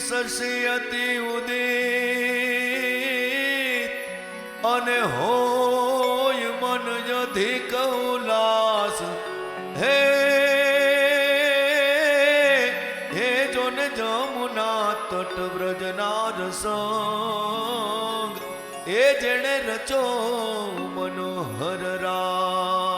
સસયતી ઉદિત. અને હોય મન અધિક ઉલ્લાસ. હે હે જોન જમુના તટ વ્રજના રસંગ. એ જેણે રચો મનોહર રા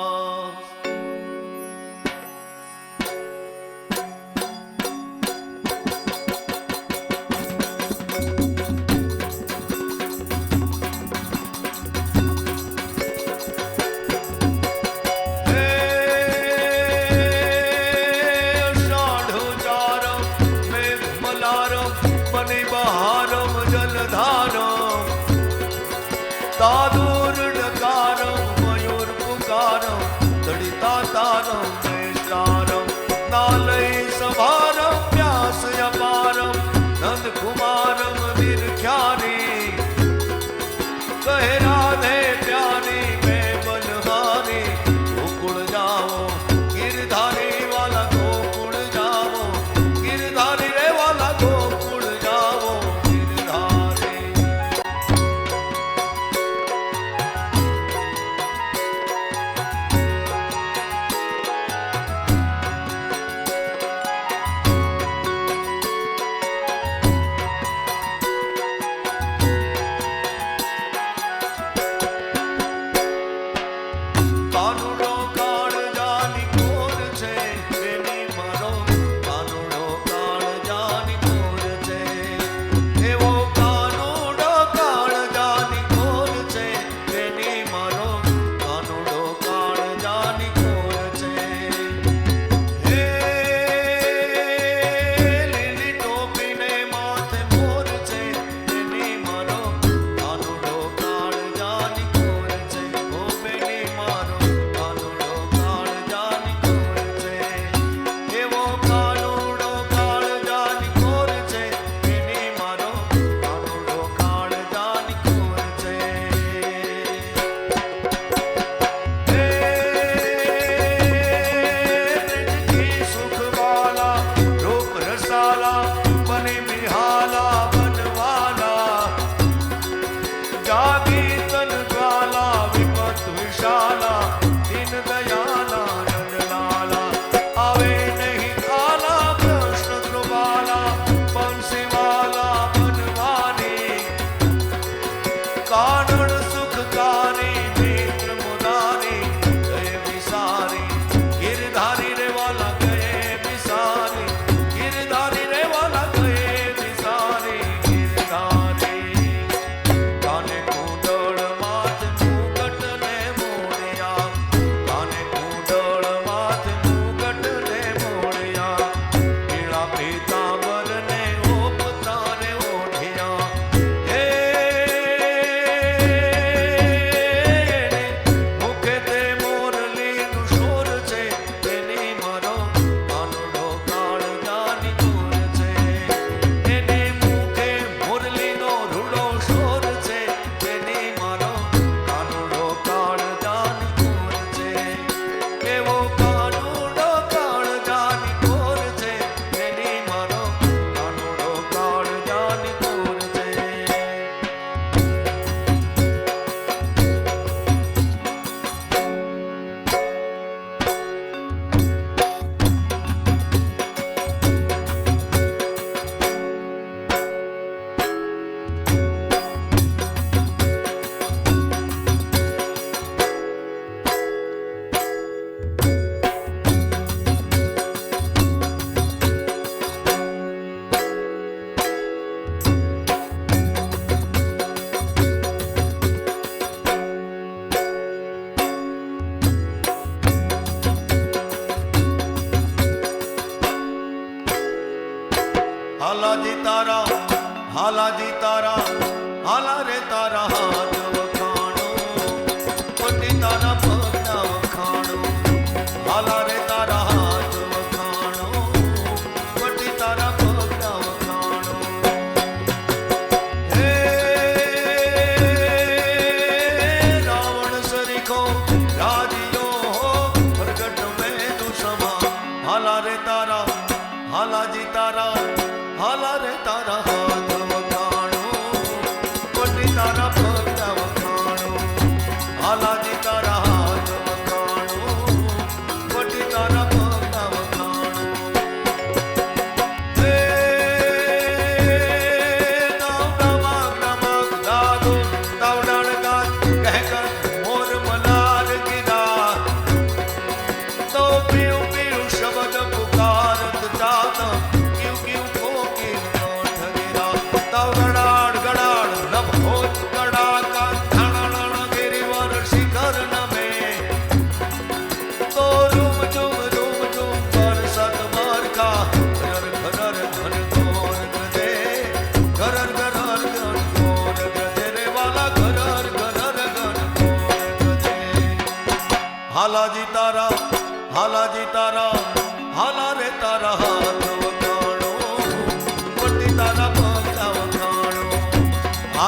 Aladdin.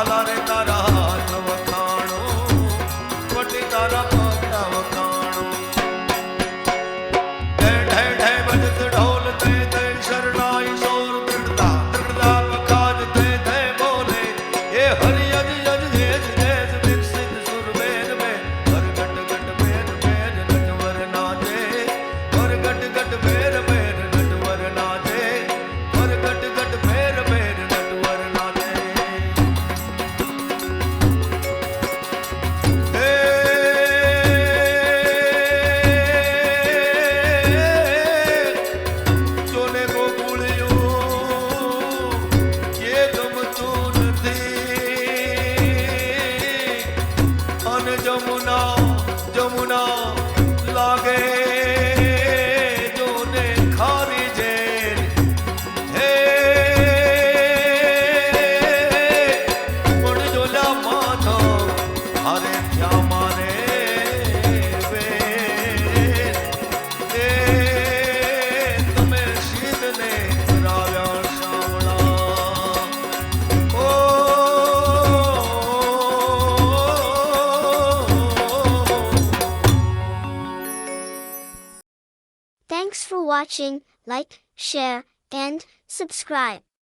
વાલા રે તારા હાથ વખાણો, વટી તારા પાતા વખાણો. ઢે ઢે ઢે બજત ઢોલ તે તે, શરણાઈ સોર ત્રડતા ત્રડતા watching, like, share, and subscribe.